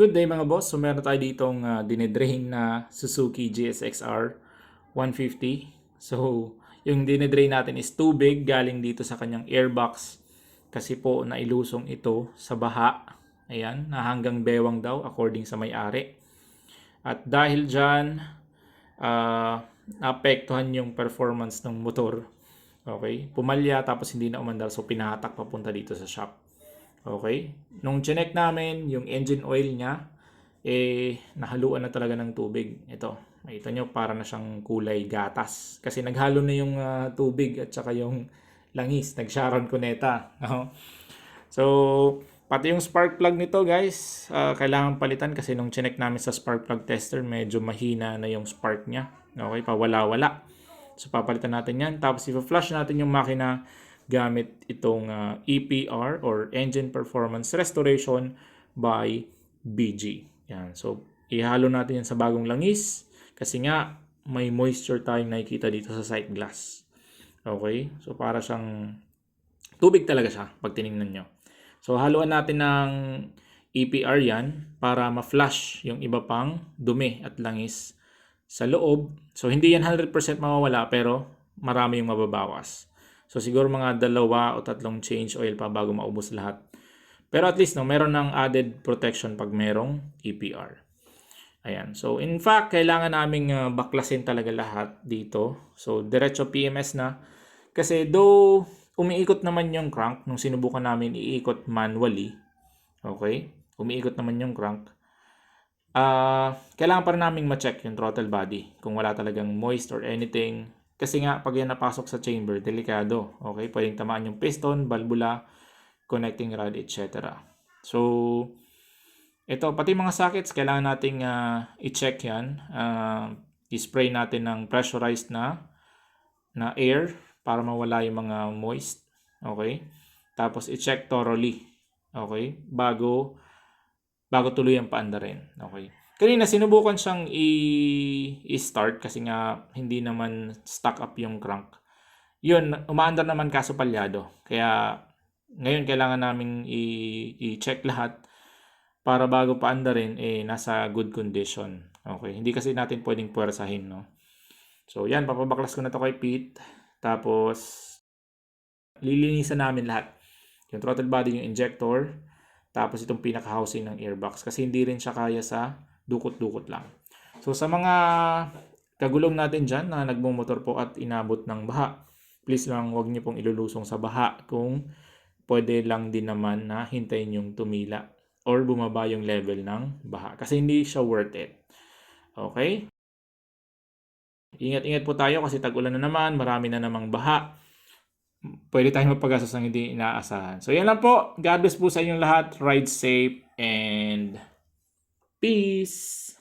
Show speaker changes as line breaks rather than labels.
Good day mga boss. So meron tayo ditong uh, dinedrain na Suzuki GSX-R 150. So yung dinedrain natin is tubig galing dito sa kanyang airbox kasi po nailusong ito sa baha. Ayan, na hanggang bewang daw according sa may-ari. At dahil dyan, uh, naapektuhan yung performance ng motor. Okay? Pumalya tapos hindi na umandar so pinahatak papunta dito sa shop. Okay? Nung chinek namin, yung engine oil niya, eh, nahaluan na talaga ng tubig. Ito, makita nyo, para na siyang kulay gatas. Kasi naghalo na yung ah, tubig at saka yung langis. Nag-Sharon Cuneta. No? So, pati yung spark plug nito guys, ah, kailangan palitan kasi nung chinek namin sa spark plug tester, medyo mahina na yung spark niya. Okay, pawala-wala. So, papalitan natin yan. Tapos, i-flush natin yung makina gamit itong uh, EPR or Engine Performance Restoration by BG. Yan. So, ihalo natin yan sa bagong langis kasi nga may moisture tayong nakikita dito sa sight glass. Okay? So, para siyang tubig talaga siya pag tinignan nyo. So, haluan natin ng EPR yan para ma-flush yung iba pang dumi at langis sa loob. So, hindi yan 100% mawawala pero marami yung mababawas. So siguro mga dalawa o tatlong change oil pa bago maubos lahat. Pero at least no, meron ng added protection pag merong EPR. Ayan. So in fact, kailangan naming uh, baklasin talaga lahat dito. So diretso PMS na. Kasi though umiikot naman yung crank nung sinubukan namin iikot manually. Okay? Umiikot naman yung crank. Uh, kailangan pa rin naming ma-check yung throttle body kung wala talagang moist or anything kasi nga, pag yan napasok sa chamber, delikado. Okay? Pwedeng tamaan yung piston, valvula, connecting rod, etc. So, ito, pati mga sockets, kailangan nating uh, i-check yan. Uh, i-spray natin ng pressurized na na air para mawala yung mga moist. Okay? Tapos, i-check thoroughly. Okay? Bago, bago tuloy ang paandarin. Okay? Kanina sinubukan siyang i- i-start kasi nga hindi naman stuck up yung crank. Yun, umaandar naman kaso palyado. Kaya ngayon kailangan naming i- i-check lahat para bago paandarin eh nasa good condition. Okay, hindi kasi natin pwedeng puwersahin, no. So yan, papabaklas ko na to kay Pete. Tapos lilinisan namin lahat. Yung throttle body, yung injector, tapos itong pinaka-housing ng airbox kasi hindi rin siya kaya sa dukot-dukot lang. So sa mga kagulong natin dyan na nagmumotor po at inabot ng baha, please lang wag niyo pong ilulusong sa baha kung pwede lang din naman na hintayin yung tumila or bumaba yung level ng baha kasi hindi siya worth it. Okay? Ingat-ingat po tayo kasi tag-ulan na naman, marami na namang baha. Pwede tayong magpagastos ng hindi inaasahan. So yan lang po. God bless po sa inyong lahat. Ride safe and Peace!